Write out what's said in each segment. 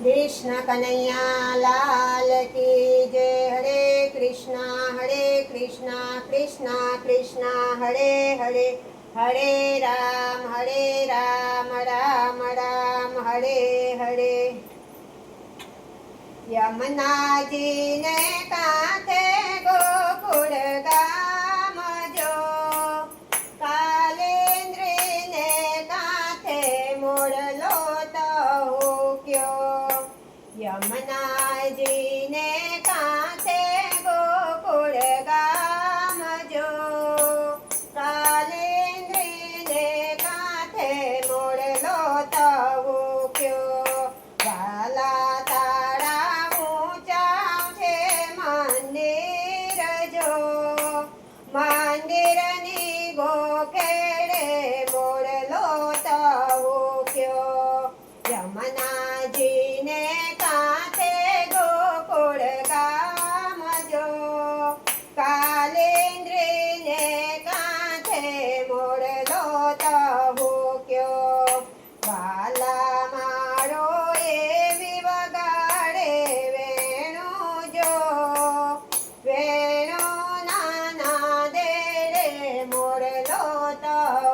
કૃષ્ણ કનૈયા લાલ કી જય હરે કૃષ્ણ હરે કૃષ્ણ કૃષ્ણ કૃષ્ણ હરે હરે હરે રામ હરે રામ રામ રામ હરે હરે યમુનાજીને કાંઠે યમુનાજીને કાંઠે ગોકુળ ગામ જો કાલેન્દ્રીને કાંઠે મોડલો તવો હુક્યો વાલા તારા ઊંચા છે મંદિર જો. મંદિરની ગોખેડે મોડલો તવો હુક્યો યમુનાજીને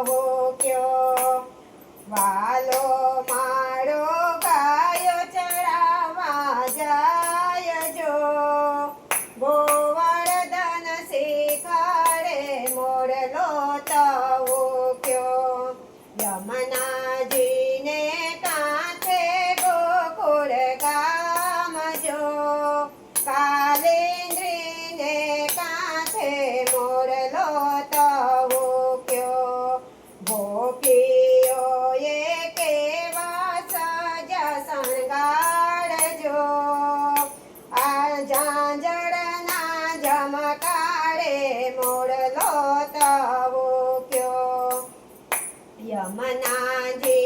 તો કયો? વાલો મારો ગાયો ચરાવા જાય જો. ગોવર્ધન શિખરે મોરલો તો યમુનાજીને કાંઠે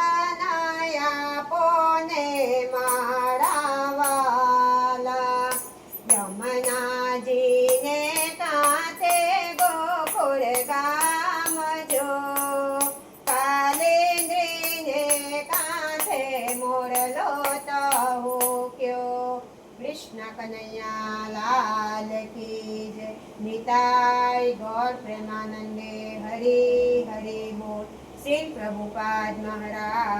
કનૈયા લાલ કી જય નિતાય ગોર પ્રેમાનંદે હરી હરી બોલ શ્રી પ્રભુપાદ મહારાજ